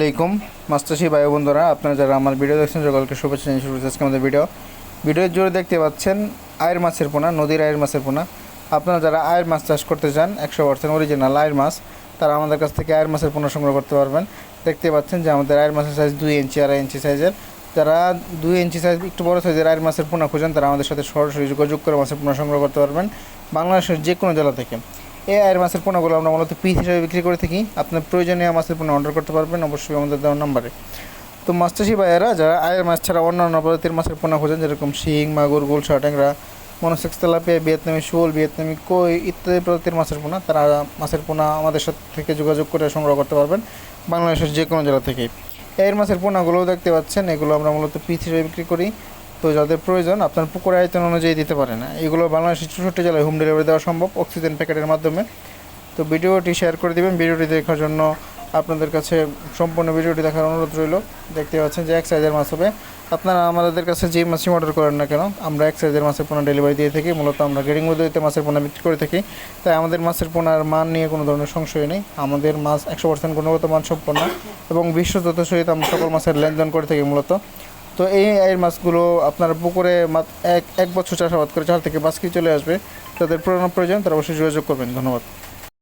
আলাইকুম। মাস্টারশি, ভাই বন্ধুরা, আপনারা যারা আমার ভিডিও দেখছেন, সকলকে শুভেচ্ছা জানিয়ে শুরু আজকে আমাদের ভিডিও। ভিডিওর জুড়ে দেখতে পাচ্ছেন আয়ের মাছের পোনা, নদীর আয়ের মাছের পোনা। আপনারা যারা আয়ের মাছ চাষ করতে চান, একশো পার্সেন্ট অরিজিনাল আয়ের মাছ, তারা আমাদের কাছ থেকে আয়ের মাছের পোনা সংগ্রহ করতে পারবেন। দেখতে পাচ্ছেন যে আমাদের আয়ের মাছের সাইজ দুই ইঞ্চি আড়াই ইঞ্চি সাইজের যারা দুই ইঞ্চি সাইজ একটু বড় সাইজের আয়ের মাছের পোনা খুঁজেন, তারা আমাদের সাথে সরাসরি যোগাযোগ করে মাছের পোনা সংগ্রহ করতে পারবেন। বাংলাদেশের যে কোনো জেলা থেকে। এই আয়ের মাছের পোনাগুলো আমরা মূলত পিস হিসাবে বিক্রি করে থাকি। আপনার প্রয়োজনীয় মাছের পোনা অর্ডার করতে পারবেন, অবশ্যই আমাদের দেওয়ার নাম্বারে তো মাছ ভাইয়েরা যারা আয়ের মাছ ছাড়া অন্যান্য প্রজাতির মাছের পোনা খোঁজেন, যেরকম শিং, মাগুর, গুলশা, ট্যাংরা, মনোসেক্স, তেলাপিয়া, ভিয়েতনামি, শোল, ভিয়েতনামি, কই ইত্যাদি প্রজাতির মাছের পোনা তারা মাছের পোনা আমাদের সাথে থেকে যোগাযোগ করে সংগ্রহ করতে পারবেন বাংলাদেশের যে কোনো জেলা থেকেই। এর মাছের পোনাগুলোও দেখতে পাচ্ছেন, এগুলো আমরা মূলত পিস হিসেবে বিক্রি করি। তো যাদের প্রয়োজন, আপনার পুকুর আয়তন অনুযায়ী দিতে পারে না এগুলো বাংলাদেশের চৌষট্টি জেলায় হোম ডেলিভারি দেওয়া সম্ভব অক্সিজেন প্যাকেটের মাধ্যমে। তো ভিডিওটি শেয়ার করে দিবেন। ভিডিওটি দেখার জন্য আপনাদের কাছে সম্পূর্ণ ভিডিওটি দেখার অনুরোধ রইল। দেখতে পাচ্ছেন যে এক সাইজের মাছ হবে। আপনারা আমাদের কাছে যে মাছই অর্ডার করেন না কেন, আমরা এক সাইজের মাছের পোনা ডেলিভারি দিয়ে থাকি। মূলত আমরা গ্রেডিং পদ্ধতিতে মাছের পোনা বিক্রি করে থাকি। তাই আমাদের মাছের পোনার মান নিয়ে কোনো ধরনের সংশয় নেই। আমাদের মাছ একশো পার্সেন্ট গুণগত মান সম্পন্ন এবং বিশ্বযত সহিত আমরা সকল মাছের লেনদেন করে থাকি মূলত। তো এই এর মাছগুলো আপনার পুকুরে এক এক বছর চাষাবাদ করে চার থেকে পাঁচ চলে আসবে। তাদের প্রয়োজন, তারা অবশ্যই যোগাযোগ করবেন। ধন্যবাদ।